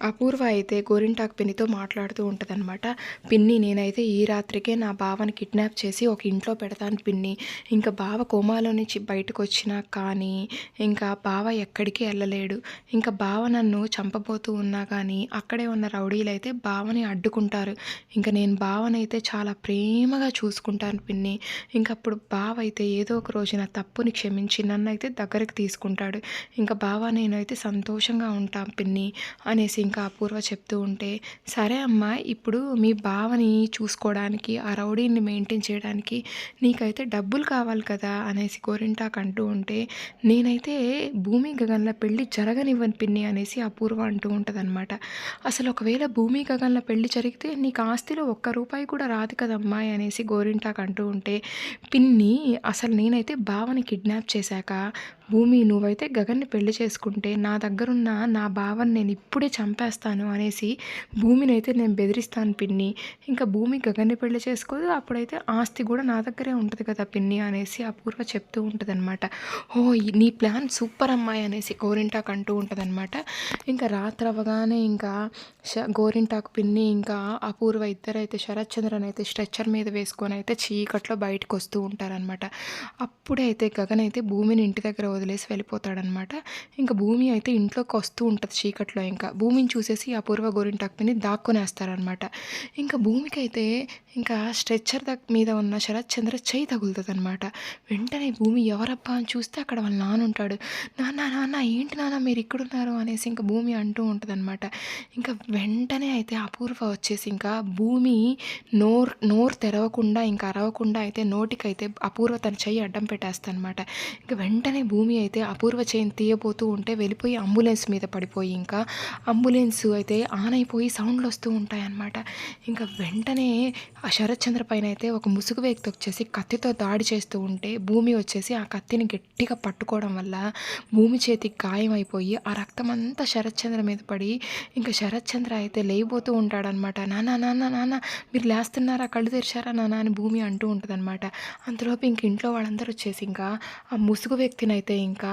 అపూర్వ అయితే గోరింటాకు పిన్నితో మాట్లాడుతూ ఉంటుందన్నమాట. పిన్ని నేనైతే ఈ రాత్రికే నా బావని కిడ్నాప్ చేసి ఒక ఇంట్లో పెడతాను పిన్ని. ఇంకా బావ కోమాలో నుంచి బయటకు వచ్చినా కానీ ఇంకా బావ ఎక్కడికి వెళ్ళలేడు ఇంకా బావ నన్ను చంపబోతూ ఉన్నా కానీ అక్కడే ఉన్న రౌడీలు అయితే బావని అడ్డుకుంటారు. ఇంకా నేను బావనైతే చాలా ప్రేమగా చూసుకుంటాను పిన్ని. ఇంకా అప్పుడు బావ అయితే ఏదో ఒక రోజు నా తప్పుని క్షమించి నన్ను అయితే దగ్గరికి తీసుకుంటాడు. ఇంకా బావ నేనైతే సంతోషంగా ఉంటాను పిన్ని అనేసి ఇంకా అపూర్వ చెప్తూ ఉంటే సరే అమ్మా ఇప్పుడు మీ బావని చూసుకోవడానికి ఆ రౌడీని మెయింటైన్ చేయడానికి నీకైతే డబ్బులు కావాలి కదా అనేసి గోరింటాక్ అంటూ ఉంటే నేనైతే భూమి గగన్ల పెళ్ళి జరగనివ్వని పిన్ని అనేసి అపూర్వ అంటూ ఉంటుందన్నమాట. అసలు ఒకవేళ భూమి గగన్ల పెళ్ళి జరిగితే నీకు ఆస్తిలో ఒక్క రూపాయి కూడా రాదు కదమ్మా అనేసి గోరింటాక్ అంటూ ఉంటే పిన్ని అసలు నేనైతే బావని కిడ్నాప్ చేశాక భూమి నువ్వైతే గగన్ని పెళ్ళి చేసుకుంటే నా దగ్గరున్న నా బావని నేను ఇప్పుడే చంపేస్తాను అనేసి భూమిని అయితే నేను బెదిరిస్తాను పిన్ని. ఇంకా భూమి గగన్ని పెళ్ళి చేసుకోదు అప్పుడైతే ఆస్తి కూడా నా దగ్గరే ఉంటుంది కదా పిన్ని అనేసి అపూర్వ చెప్తూ ఉంటుంది అనమాట ఓ నీ ప్లాన్ సూపర్ అమ్మాయి అనేసి గోరింటాకు అంటూ ఉంటుంది అనమాట ఇంకా రాత్రి అవ్వగానే ఇంకా శ గోరింటాకు పిన్ని ఇంకా అపూర్వ ఇద్దరైతే శరత్ చంద్రన్ అయితే స్ట్రెచ్చర్ మీద వేసుకొని అయితే చీకట్లో బయటకు వస్తూ ఉంటారనమాట అప్పుడైతే గగన్ అయితే భూమిని ఇంటి దగ్గర వదిలేసి వెళ్ళిపోతాడనమాట. ఇంకా భూమి అయితే ఇంట్లోకి వస్తూ ఉంటుంది చీకట్లో ఇంకా. భూమిని చూసేసి అపూర్వ గోరింటాకు పిన్ని దాక్కునేస్తారనమాట. ఇంకా భూమికి అయితే ఇంకా స్ట్రెచ్చర్ దగ్ మీద ఉన్న శరత్ చంద్ర చేయి తగులుతుంది అనమాట వెంటనే భూమి ఎవరబ్బా అని చూస్తే అక్కడ వాళ్ళ నాన్న ఉంటాడు. నాన్న నాన్న ఏంటి నాన్న మీరు ఇక్కడున్నారు? అనేసి ఇంకా భూమి అంటూ ఉంటుంది అనమాట ఇంకా వెంటనే అయితే అపూర్వ వచ్చేసి ఇంకా భూమి నోరు నోరు తెరవకుండా ఇంకా అరవకుండా అయితే నోటికైతే అపూర్వ తన చెయ్యి అడ్డం పెట్టేస్తా అనమాట ఇంకా వెంటనే భూమి భూమి అయితే అపూర్వ చైన్ తీయబోతూ ఉంటే వెళ్ళిపోయి అంబులెన్స్ మీద పడిపోయి ఇంకా అంబులెన్స్ అయితే ఆన్ అయిపోయి సౌండ్లు వస్తూ ఉంటాయన్నమాట. ఇంకా వెంటనే ఆ శరత్చంద్ర పైన అయితే ఒక ముసుగు వ్యక్తి వచ్చేసి కత్తితో దాడి చేస్తూ ఉంటే భూమి వచ్చేసి ఆ కత్తిని గట్టిగా పట్టుకోవడం వల్ల భూమి చేతికి గాయం అయిపోయి ఆ రక్తం అంతా శరత్చంద్ర మీద పడి ఇంకా శరత్చంద్ర అయితే లేయిపోతూ ఉంటాడనమాట నాన్న నాన్న నాన్న మీరు లేస్తున్నారా? కళ్ళు తెరిచారా నాన్న? అని భూమి అంటూ ఉంటుందన్నమాట. అంతలోపు ఇంక ఇంట్లో వాళ్ళందరూ వచ్చేసి ఇంకా ఆ ముసుగు వ్యక్తిని అయితే ఇంకా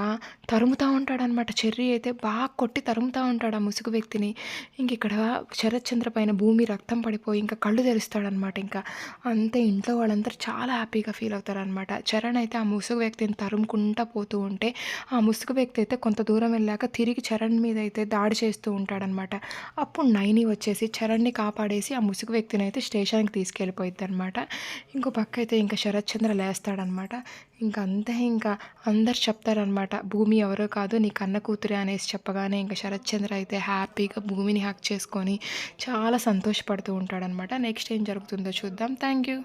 తరుముతూ ఉంటాడనమాట చెర్రీ అయితే బాగా కొట్టి తరుముతూ ఉంటాడు ఆ ముసుగు వ్యక్తిని. ఇంక ఇక్కడ శరత్చంద్ర పైన భూమి రక్తం పడిపోయి ఇంకా కళ్ళు తెరుస్తాడనమాట ఇంకా. అంతే ఇంట్లో వాళ్ళందరూ చాలా హ్యాపీగా ఫీల్ అవుతారనమాట చరణ్ అయితే ఆ ముసుగు వ్యక్తిని తరుముకుంటా పోతూ ఉంటే ఆ ముసుగు వ్యక్తి అయితే కొంత దూరం వెళ్ళాక తిరిగి చరణ్ మీద అయితే దాడి చేస్తూ ఉంటాడనమాట అప్పుడు నైని వచ్చేసి చరణ్ని కాపాడేసి ఆ ముసుగు వ్యక్తిని అయితే స్టేషన్కి తీసుకెళ్ళిపోయింది అనమాట ఇంకో పక్క అయితే ఇంకా శరత్చంద్ర లేస్తాడనమాట ఇంకా అంతే ఇంకా అందరు చెప్తారనమాట భూమి ఎవరో కాదు నీ కన్న కూతురే అనేసి చెప్పగానే ఇంకా శరత్చంద్ర అయితే హ్యాపీగా భూమిని హక్ చేసుకొని చాలా సంతోషపడుతూ ఉంటాడనమాట నెక్స్ట్ ఏం జరుగుతుందో చూద్దాం. Thank you.